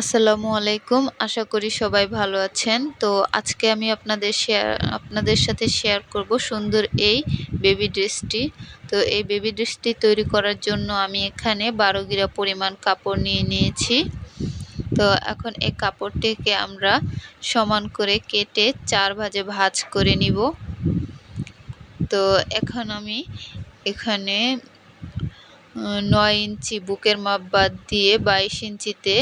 আসসালামু আলাইকুম। আশা করি সবাই ভালো আছেন। তো আজকে আমি আপনাদের শেয়ার আপনাদের সাথে শেয়ার করব সুন্দর এই বেবি ড্রেসটি তো এই বেবি ড্রেসটি তৈরি করার জন্য আমি এখানে বারো গিরা পরিমাণ কাপড় নিয়ে নিয়েছি। তো এখন এই কাপড়টিকে আমরা সমান করে কেটে চার ভাজে ভাজ করে নিব। তো এখন আমি এখানে নয় ইঞ্চি বুকের মাপ বাদ দিয়ে বাইশ ইঞ্চিতে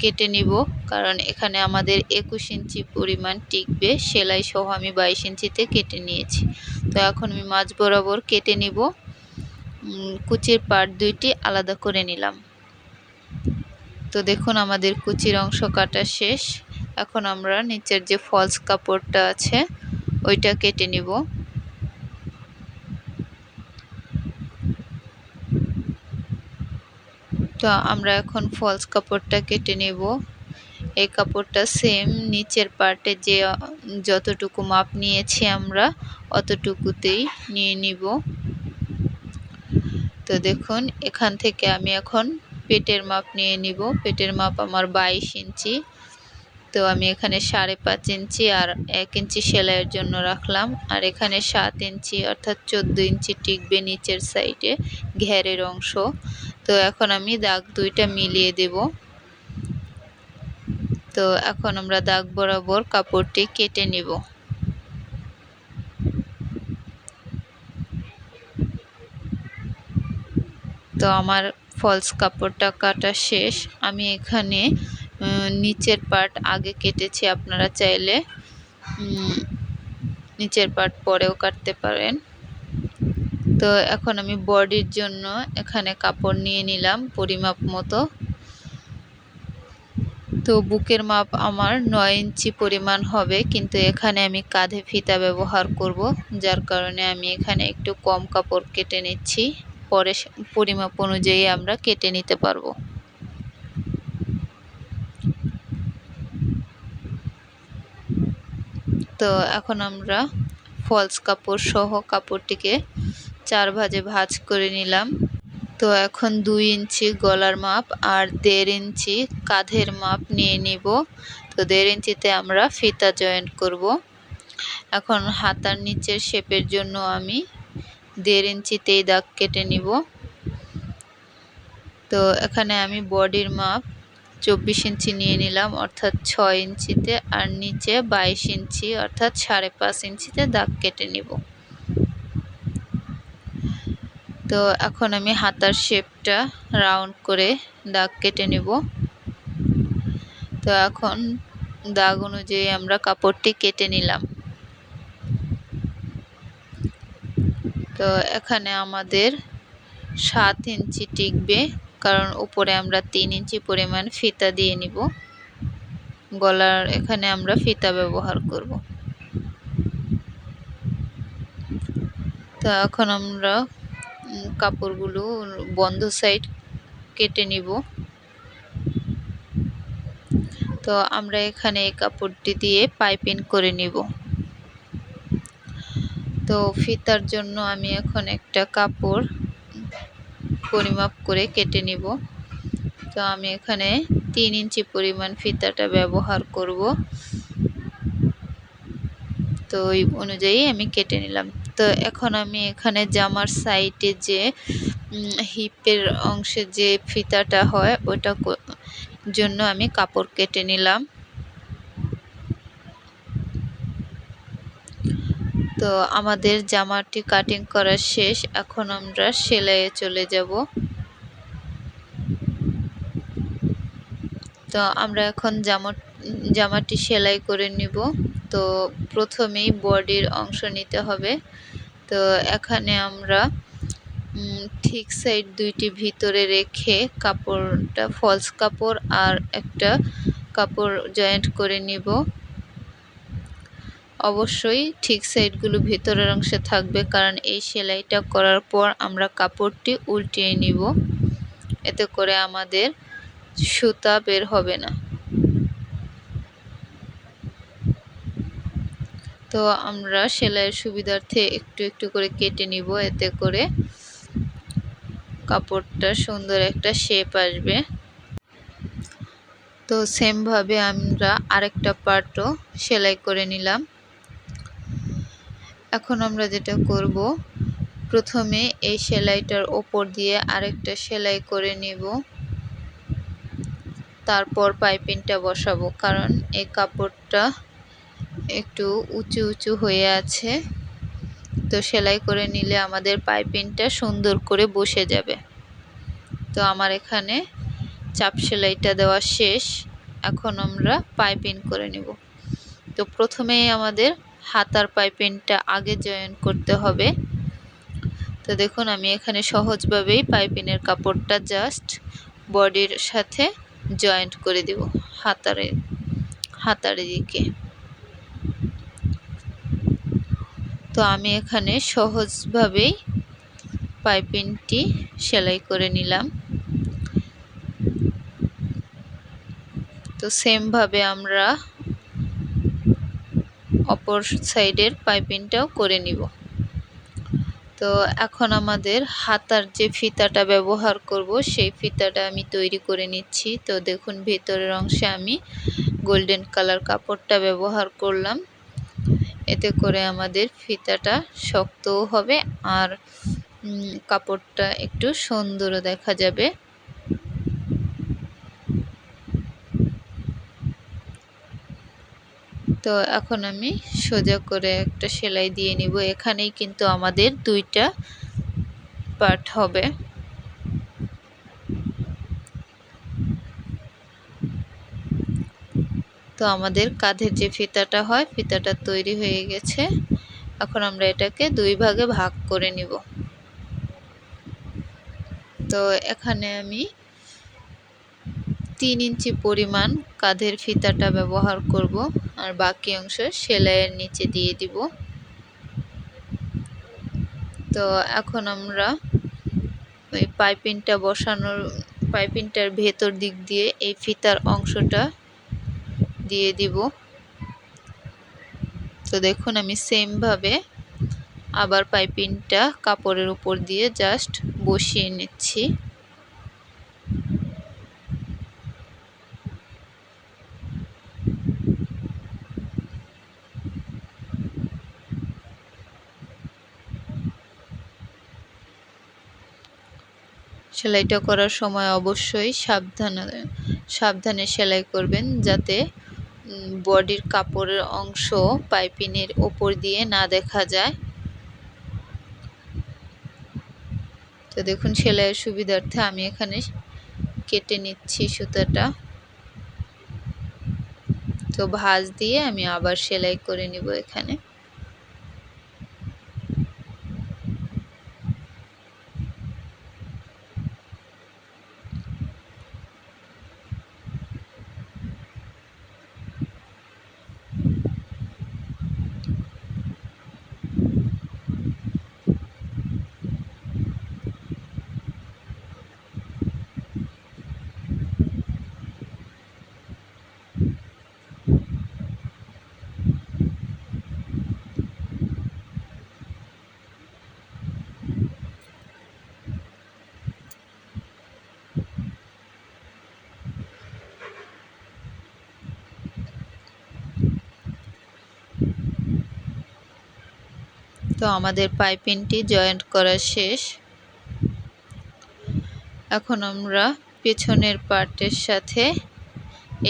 কেটে নিব, কারণ এখানে আমাদের একুশ ইঞ্চি পরিমাণ টিকবে। সেলাই সহ আমি বাইশ ইঞ্চিতে কেটে নিয়েছি। তো এখন আমি মাছ বরাবর কেটে নিব। কুচির পার্ট দুইটি আলাদা করে নিলাম। তো দেখুন, আমাদের কুচির অংশ কাটা শেষ। এখন আমরা নিচের যে ফলস কাপড়টা আছে, ওইটা কেটে নিব। তো আমরা এখন ফলস কাপড়টা কেটে নেব। এই কাপড়টা সেম নিচের পার্টে যে, যতটুকু মাপ নিয়েছি আমরা, অতটুকুতেই নিয়ে নিব। তো দেখুন, এখান থেকে আমি এখন পেটের মাপ নিয়ে নিব। পেটের মাপ আমার বাইশ ইঞ্চি। তো আমি এখানে সাড়ে পাঁচ ইঞ্চি আর এক ইঞ্চি সেলাইয়ের জন্য রাখলাম। আর এখানে সাত ইঞ্চি অর্থাৎ চোদ্দ ইঞ্চি টিকবে নিচের সাইডে ঘেরের অংশ। তো এখন আমি দাগ দুইটা মিলিয়ে দেব। তো এখন আমরা দাগ বরাবর কাপড়টি কেটে নেব। তো আমার ফলস কাপড়টা কাটা শেষ। আমি এখানে নিচের পার্ট আগে কেটেছি, আপনারা চাইলে নিচের পার্ট পরেও কাটতে পারেন। তো এখন আমি বডির জন্য এখানে কাপড় নিয়ে নিলাম পরিমাপ মতো। তো বুকের মাপ আমার নয় ইঞ্চি পরিমাণ হবে, কিন্তু এখানে আমি কাঁধে ফিতা ব্যবহার করব, যার কারণে আমি এখানে একটু কম কাপড় কেটে নিচ্ছি। পরে পরিমাপ অনুযায়ী আমরা কেটে নিতে পারব। তো এখন আমরা ফলস কাপড় সহ কাপড়টিকে চার ভাজে ভাজ করে নিলাম। তো এখন দুই ইঞ্চি গলার মাপ আর দেড় ইঞ্চি কাঁধের মাপ নিয়ে নিব। তো দেড় ইঞ্চিতে আমরা ফিতা জয়েন্ট করব। এখন হাতার নিচের শেপের জন্য আমি দেড় ইঞ্চিতেই দাগ কেটে নিব। তো এখানে আমি বডির মাপ চব্বিশ ইঞ্চি নিয়ে নিলাম, অর্থাৎ ছয় ইঞ্চিতে, আর নিচে বাইশ ইঞ্চি, অর্থাৎ সাড়ে পাঁচ ইঞ্চিতে দাগ কেটে নিব। তো এখন আমি হাতার শেপটা রাউন্ড করে দাগ কেটে নেব। তো এখন দাগ অনুযায়ী আমরা কাপড়টি কেটে নিলাম। তো এখানে আমাদের সাত ইঞ্চি টিকবে, কারণ উপরে আমরা তিন ইঞ্চি পরিমাণ ফিতা দিয়ে নিব। গলার এখানে আমরা ফিতা ব্যবহার করব। তো এখন আমরা কাপড়গুলো বন্ধ সাইড কেটে নিব। তো আমরা এখানে এই কাপড়টি দিয়ে পাইপিং করে নিব। তো ফিতার জন্য আমি এখন একটা কাপড় পরিমাপ করে কেটে নিব। তো আমি এখানে তিন ইঞ্চি পরিমাণ ফিতাটা ব্যবহার করব। তো ওই অনুযায়ী আমি কেটে নিলাম। তো এখন আমি এখানে জামার সাইডে যে হিপের অংশে যে ফিতাটা হয়, ওটা জন্য আমি কাপড় কেটে নিলাম। তো আমাদের জামাটি কাটিং করা শেষ, এখন আমরা সেলাইয়ে চলে যাব। তো আমরা এখন জামা, জামাটি সেলাই করে নিব। তো প্রথমেই বডির অংশ নিতে হবে। তো এখানে আমরা ঠিক সাইড দুইটি ভিতরে রেখে কাপড়টা ফলস কাপড় আর একটা কাপড় জয়েন্ট করে নিব। অবশ্যই ঠিক সাইডগুলো ভিতরের অংশে থাকবে, কারণ এই সেলাইটা করার পর আমরা কাপড়টি উল্টিয়ে নিব। এতে করে আমাদের সুতা বের হবে না। তো আমরা সেলাইয়ের সুবিধার্থে একটু একটু করে কেটে নিব, এতে করে কাপড়টা সুন্দর একটা শেপ আসবে। তো সেমভাবে আমরা আরেকটা পার্টও সেলাই করে নিলাম। এখন আমরা যেটা করব, প্রথমে এই সেলাইটার ওপর দিয়ে আরেকটা সেলাই করে নিব। তারপর পাইপিংটা বসাবো, কারণ এই কাপড়টা একটু উঁচু উঁচু হয়ে আছে। তো সেলাই করে নিলে আমাদের পাইপিংটা সুন্দর করে বসে যাবে। তো আমার এখানে চাপ সেলাইটা দেওয়া শেষ। এখন আমরা পাইপিং করে নিব। তো প্রথমেই আমাদের হাতার পাইপিংটা আগে জয়েন করতে হবে। তো দেখুন, আমি এখানে সহজভাবেই পাইপিনের কাপড়টা জাস্ট বডির সাথে জয়েন্ট করে দিব, হাতারে, হাতার দিকে। তো আমি এখানে সহজভাবেই পাইপিংটি সেলাই করে নিলাম। তো সেমভাবে আমরা অপর সাইডের পাইপিংটাও করে নিব। তো এখন আমাদের হাতার যে ফিতাটা ব্যবহার করব, সেই ফিতাটা আমি তৈরি করে নিচ্ছি। তো দেখুন, ভেতরের অংশে আমি গোল্ডেন কালার কাপড়টা ব্যবহার করলাম। এতে করে আমাদের ফিতাটা শক্তও হবে আর কাপড়টা একটু সুন্দরও দেখা যাবে। তো এখন আমি সোজা করে একটা সেলাই দিয়ে নিব। এখানেই কিন্তু আমাদের দুইটা পার্ট হবে। তো আমাদের কাঁধের যে ফিতাটা হয়, ফিতাটা তৈরি হয়ে গেছে। এখন আমরা এটাকে দুই ভাগে ভাগ করে নিব। তো এখানে আমি তিন ইঞ্চি পরিমাণ কাঁধের ফিতাটা ব্যবহার করব, আর বাকি অংশ সেলাইয়ের নিচে দিয়ে দিব। তো এখন আমরা ওই পাইপিংটা বসানোর, পাইপিংটার ভেতর দিক দিয়ে এই ফিতার অংশটা দিয়ে দিব। তো দেখুন আমি সেমভাবে আবার পাইপিংটা কাপড়ের উপর দিয়ে জাস্ট বসিয়ে নিচ্ছি। সেলাইটা করার সময় অবশ্যই সাবধানে সাবধানে সেলাই করবেন যাতে বডির কাপড়ের অংশ পাইপিনের ওপর দিয়ে না দেখা যায়। তো দেখুন, সেলাইয়ের সুবিধার্থে আমি এখানে কেটে নিচ্ছি সুতাটা। তো ভাঁজ দিয়ে আমি আবার সেলাই করে নিব এখানে। তো আমাদের পাইপিংটি জয়েন্ট করা শেষ। এখন আমরা পেছনের পার্টের সাথে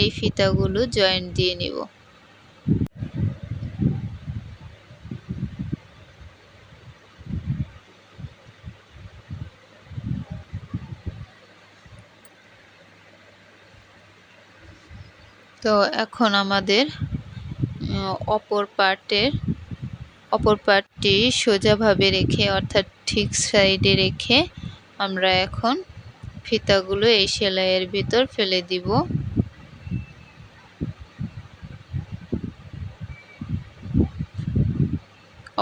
এই ফিতাগুলো জয়েন্ট দিয়ে নিব। তো এখন আমাদের অপর পার্টের অপর পার্টটি সোজাভাবে রেখে, অর্থাৎ ঠিক সাইডে রেখে আমরা এখন ফিতাগুলো এই সেলাইয়ের ভিতর ফেলে দিব।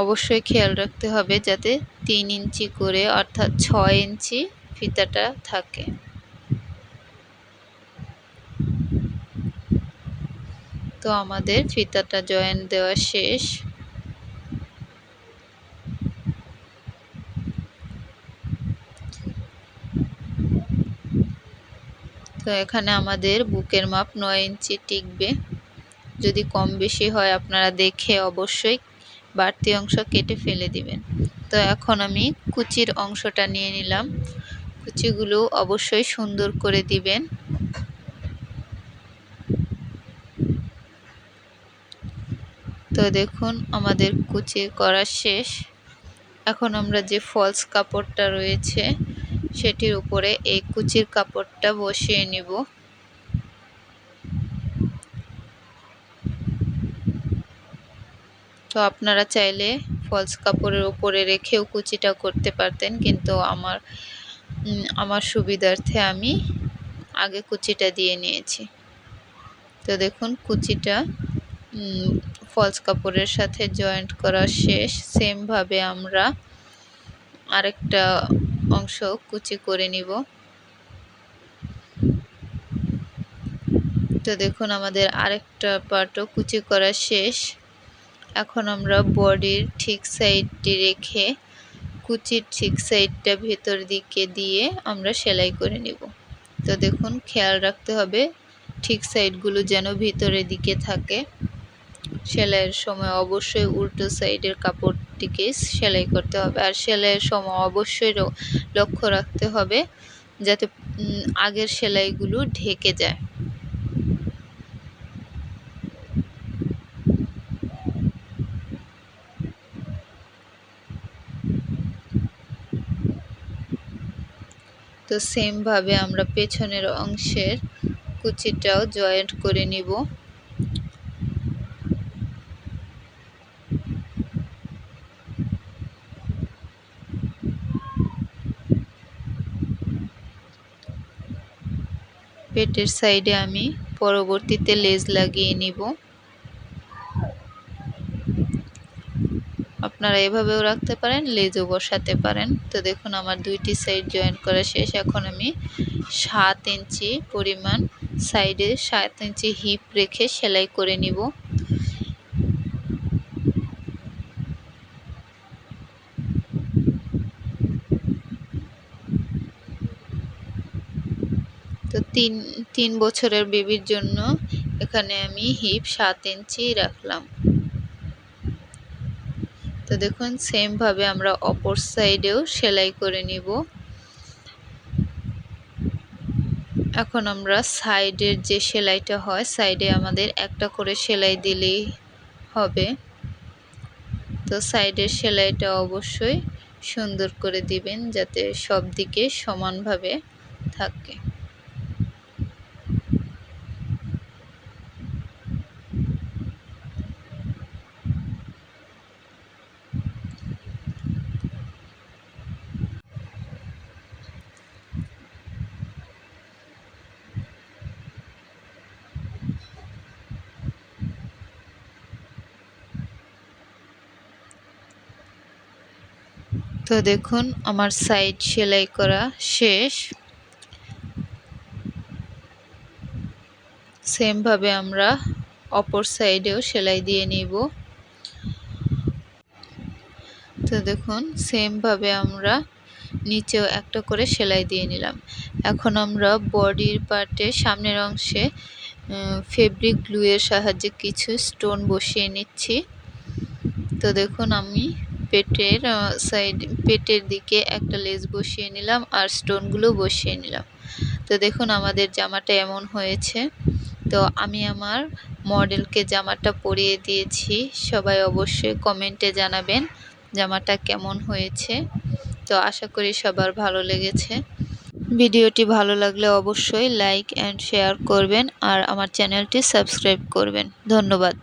অবশ্যই খেয়াল রাখতে হবে যাতে তিন ইঞ্চি করে, অর্থাৎ ছয় ইঞ্চি ফিতাটা থাকে। তো আমাদের ফিতাটা জয়েন দেওয়া শেষ। তো এখানে আমাদের বুকের মাপ নয় ইঞ্চি টিকবে। যদি কম বেশি হয় আপনারা দেখে অবশ্যই বাড়তি অংশ কেটে ফেলে দিবেন। তো এখন আমি কুচির অংশটা নিয়ে নিলাম। কুচিগুলো অবশ্যই সুন্দর করে দিবেন। তো দেখুন, আমাদের কুচি করা শেষ। এখন আমরা যে ফলস কাপড়টা রয়েছে সেটির উপরে এই কুচির কাপড়টা বসিয়ে নিব। তো আপনারা চাইলে ফলস কাপড়ের উপরে রেখেও কুচিটা করতে পারতেন, কিন্তু আমার আমার সুবিধার্থে আমি আগে কুচিটা দিয়ে নিয়েছি। তো দেখুন, কুচিটা ফলস কাপড়ের সাথে জয়েন্ট করা শেষ। সেমভাবে আমরা আরেকটা অংশ কুচি করে নিব। তো দেখুন আমাদের আরেকটা পার্টও কুচি করা শেষ। এখন আমরা বডির ঠিক সাইডটি রেখে কুচির ঠিক সাইডটা ভেতর দিকে দিয়ে আমরা সেলাই করে নিব। তো দেখুন, খেয়াল রাখতে হবে, ঠিক সাইডগুলো যেন ভিতরের দিকে থাকে। সেলাইয়ের সময় অবশ্যই উল্টো সাইডের কাপড়টিকে সেলাই করতে হবে। আর সেলাইয়ের সময় অবশ্যই লক্ষ্য রাখতে হবে যাতে আগের সেলাইগুলো ঢেকে যায়। তো সেমভাবে আমরা পেছনের অংশের কুচিটাও জয়েন্ট করে নিব। পেটের সাইডে আমি পরবর্তীতে লেজ লাগিয়ে নিব। আপনারা এভাবেও রাখতে পারেন, লেজও বসাতে পারেন। তো দেখুন, আমার দুইটি সাইড জয়েন করা শেষ। এখন আমি সাত ইঞ্চি পরিমাণ সাইডে সাত ইঞ্চি হিপ রেখে সেলাই করে নিব। তিন তিন বছরের বেবির জন্য এখানে আমি হিপ সাত ইঞ্চি রাখলাম। তো দেখুন সেমভাবে আমরা অপর সাইডেও সেলাই করে নিব। এখন আমরা সাইডের যে সেলাইটা হয় সাইডে আমাদের একটা করে সেলাই দিলেই হবে। তো সাইডের সেলাইটা অবশ্যই সুন্দর করে দিবেন, যাতে সব দিকে সমানভাবে থাকে। তো দেখুন, আমার সাইড সেলাই করা শেষ। সেমভাবে আমরা অপর সাইডেও সেলাই দিয়ে নিব। তো দেখুন সেমভাবে আমরা নিচেও একটা করে সেলাই দিয়ে নিলাম। এখন আমরা বডির পার্টে সামনের অংশে ফেব্রিক গ্লুয়ের সাহায্যে কিছু স্টোন বসিয়ে নিচ্ছি। তো দেখুন, আমি পেটের সাইড পেটের দিকে একটা লেস বসিয়ে নিলাম আর স্টোনগুলো বসিয়ে নিলাম। তো দেখুন আমাদের জামাটা এমন হয়েছে। তো আমি আমার মডেলকে জামাটা পরিয়ে দিয়েছি। সবাই অবশ্যই কমেন্টে জানাবেন জামাটা কেমন হয়েছে। তো আশা করি সবার ভালো লেগেছে। ভিডিওটি ভালো লাগলে অবশ্যই লাইক অ্যান্ড শেয়ার করবেন আর আমার চ্যানেলটি সাবস্ক্রাইব করবেন। ধন্যবাদ।